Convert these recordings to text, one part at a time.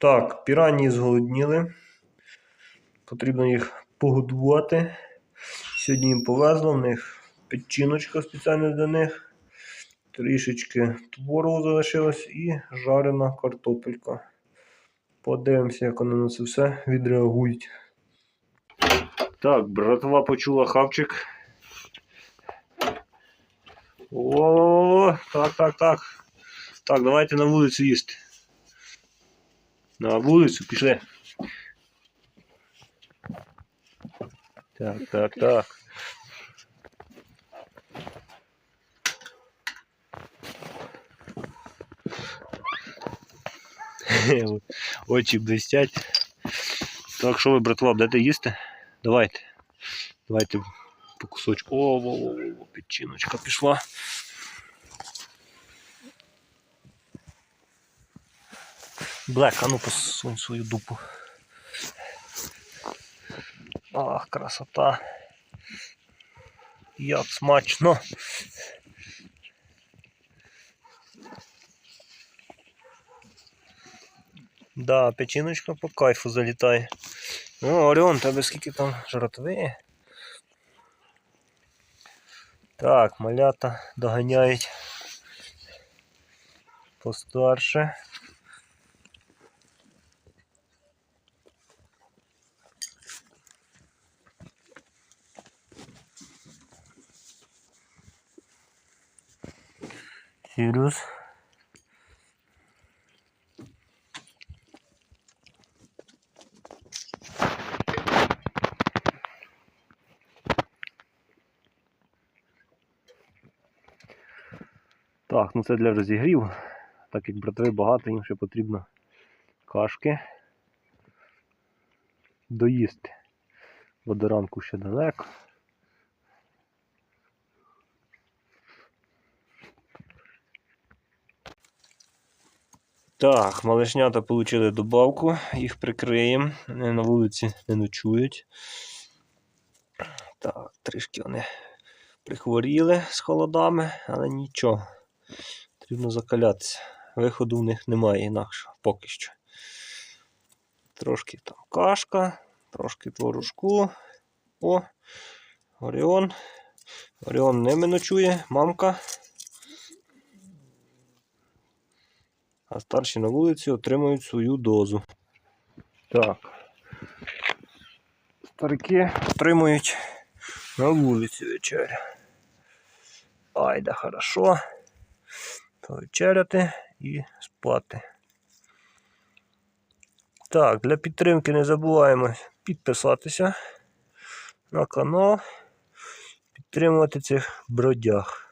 Так, піранії зголодніли. Потрібно їх погодувати. Сьогодні їм повезло, в них печіночка спеціально для них. Трішечки творогу залишилось і жарена картопелька. Подивимося, як вони на це все відреагують. Так, братва почула хавчик. О, так, так, так. Так, давайте на вулицю їсти. На вулицю пішли. Так, так, так. Очі блестять. Так, що ви, братва, будете їсти? Давайте. Давайте по кусочку. О, во, во, во, во, печіночка пішла. Блек, а ну посунь свою дупу. Ах, красота. Як смачно. Да, печіночка по кайфу залітає. Ну, Оріон, тебе скільки там жратви? Так, малята доганяють постарше. Сірус. Так, ну це для розігрів. Так як братви багато, їм ще потрібно кашки доїсти. Бо до ранку ще далеко. Так, малишнята отримали добавку, їх прикриємо. Вони на вулиці не ночують. Так, трішки вони прихворіли з холодами, але нічого. Потрібно закалятися. Виходу в них немає інакшого поки що. Трошки там кашка, трошки творожку. О, Оріон. Оріон ними ночує, мамка. А старші на вулиці отримують свою дозу. Так. Старики отримують на вулиці вечерю. Ай, хорошо. Повечеряти і спати. Так, для підтримки не забуваємо підписатися на канал, підтримувати цих бродяг.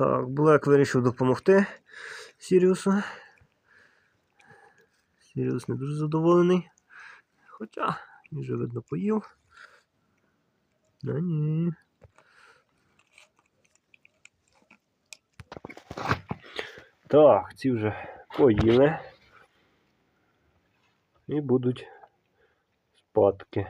Так, Блек вирішив допомогти Сіріусу. Сіріус не дуже задоволений. Хоча вже видно поїв. Да ні. Так, ці вже поїли. І будуть спадки.